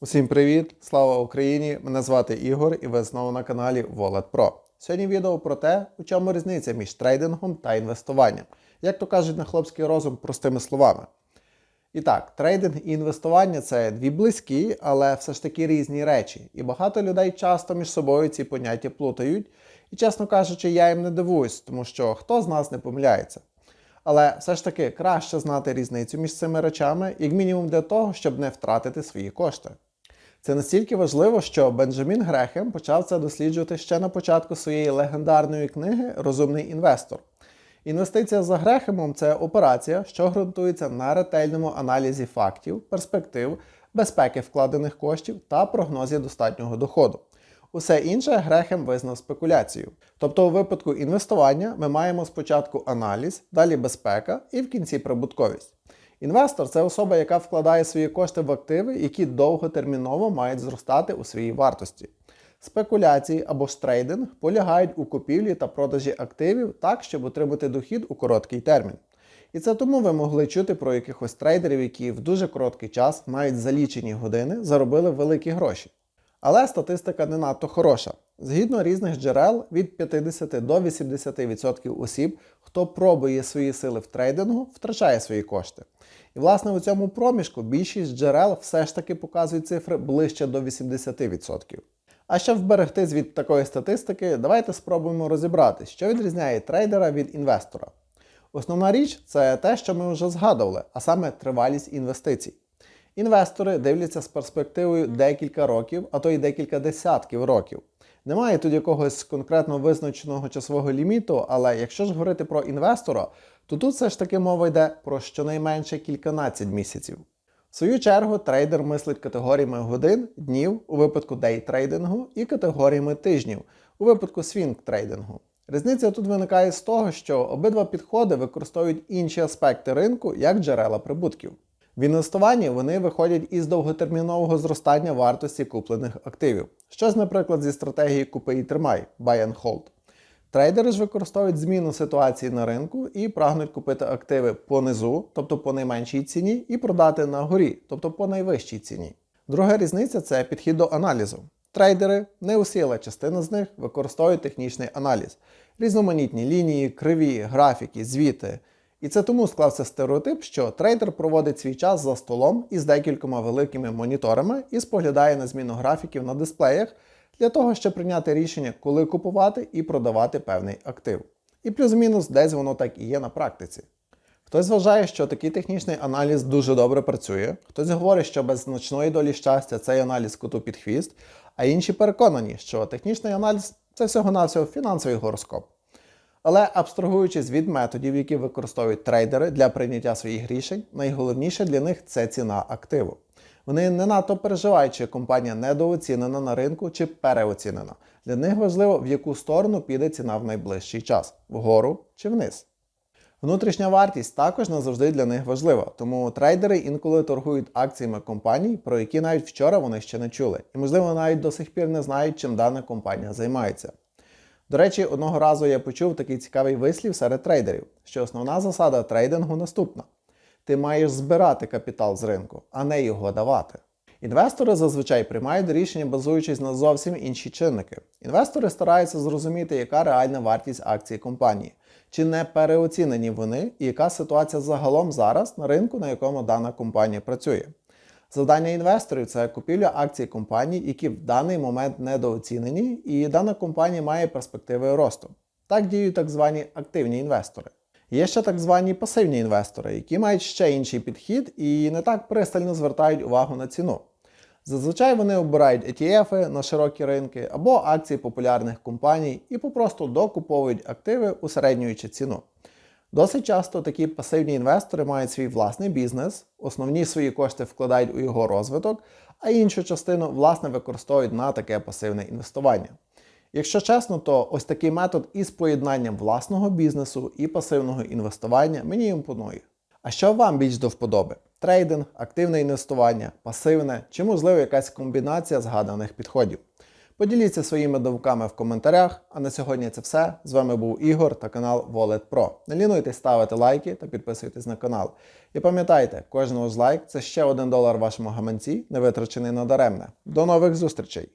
Усім привіт! Слава Україні! Мене звати Ігор і ви знову на каналі Wallet Pro. Сьогодні відео про те, у чому різниця між трейдингом та інвестуванням. Як то кажуть на хлопський розум простими словами. І так, трейдинг і інвестування це дві близькі, але все ж таки різні речі. І багато людей часто між собою ці поняття плутають. І, чесно кажучи, я їм не дивуюсь, тому що хто з нас не помиляється. Але все ж таки краще знати різницю між цими речами, як мінімум для того, щоб не втратити свої кошти. Це настільки важливо, що Бенджамін Грехем почав це досліджувати ще на початку своєї легендарної книги Розумний інвестор. Інвестиція за Грехемом це операція, що ґрунтується на ретельному аналізі фактів, перспектив, безпеки вкладених коштів та прогнозі достатнього доходу. Усе інше Грехем визнав спекуляцією. Тобто, у випадку інвестування ми маємо спочатку аналіз, далі безпека і в кінці прибутковість. Інвестор це особа, яка вкладає свої кошти в активи, які довготерміново мають зростати у своїй вартості. Спекуляції або ж трейдинг полягають у купівлі та продажі активів так, щоб отримати дохід у короткий термін. І це тому ви могли чути про якихось трейдерів, які в дуже короткий час, навіть за лічені години, заробили великі гроші. Але статистика не надто хороша. Згідно різних джерел, від 50 до 80% осіб, хто пробує свої сили в трейдингу, втрачає свої кошти. І власне у цьому проміжку більшість джерел все ж таки показують цифри ближче до 80%. А щоб вберегтись від такої статистики, давайте спробуємо розібрати, що відрізняє трейдера від інвестора. Основна річ це те, що ми вже згадували, а саме тривалість інвестицій. Інвестори дивляться з перспективою декілька років, а то й декілька десятків років. Немає тут якогось конкретно визначеного часового ліміту, але якщо ж говорити про інвестора, то тут все ж таки мова йде про щонайменше кільканадцять місяців. В свою чергу трейдер мислить категоріями годин, днів у випадку дейтрейдингу і категоріями тижнів у випадку свінг-трейдингу. Різниця тут виникає з того, що обидва підходи використовують інші аспекти ринку як джерела прибутків. В інвестуванні вони виходять із довготермінового зростання вартості куплених активів. Щось, наприклад, зі стратегії купи і тримай buy and hold. Трейдери ж використовують зміну ситуації на ринку і прагнуть купити активи по низу, тобто по найменшій ціні, і продати на горі, тобто по найвищій ціні. Друга різниця це підхід до аналізу. Трейдери, не усі, але частина з них використовують технічний аналіз, різноманітні лінії, криві, графіки, звіти. І це тому склався стереотип, що трейдер проводить свій час за столом із декількома великими моніторами і споглядає на зміну графіків на дисплеях для того, щоб прийняти рішення, коли купувати і продавати певний актив. І плюс-мінус десь воно так і є на практиці. Хтось вважає, що такий технічний аналіз дуже добре працює, хтось говорить, що без значної долі щастя цей аналіз коту під хвіст, а інші переконані, що технічний аналіз це всього-навсього фінансовий гороскоп. Але абстрагуючись від методів, які використовують трейдери для прийняття своїх рішень, найголовніше для них це ціна активу. Вони не надто переживають, чи компанія недооцінена на ринку чи переоцінена. Для них важливо, в яку сторону піде ціна в найближчий час вгору чи вниз. Внутрішня вартість також не завжди для них важлива, тому трейдери інколи торгують акціями компаній, про які навіть вчора вони ще не чули, і, можливо, навіть до сих пір не знають, чим дана компанія займається. До речі, одного разу я почув такий цікавий вислів серед трейдерів, що основна засада трейдингу наступна: ти маєш збирати капітал з ринку, а не його давати. Інвестори зазвичай приймають рішення, базуючись на зовсім інші чинники. Інвестори стараються зрозуміти, яка реальна вартість акцій компанії, чи не переоцінені вони, і яка ситуація загалом зараз на ринку, на якому дана компанія працює. Завдання інвесторів це купівля акцій компаній, які в даний момент недооцінені, і дана компанія має перспективи росту. Так діють так звані активні інвестори. Є ще так звані пасивні інвестори, які мають ще інший підхід і не так пристально звертають увагу на ціну. Зазвичай вони обирають ETF на широкі ринки або акції популярних компаній і попросту докуповують активи, усереднюючи ціну. Досить часто такі пасивні інвестори мають свій власний бізнес, основні свої кошти вкладають у його розвиток, а іншу частину власне використовують на таке пасивне інвестування. Якщо чесно, то ось такий метод із поєднанням власного бізнесу і пасивного інвестування мені імпонує. А що вам більш до вподоби? Трейдинг, активне інвестування, пасивне чи, можливо, якась комбінація згаданих підходів? Поділіться своїми думками в коментарях. А на сьогодні це все. З вами був Ігор та канал Wallet Pro. Не лінуйтесь ставити лайки та підписуйтесь на канал. І пам'ятайте, кожного з лайк це ще один долар вашому гаманці, не витрачений надаремне. До нових зустрічей!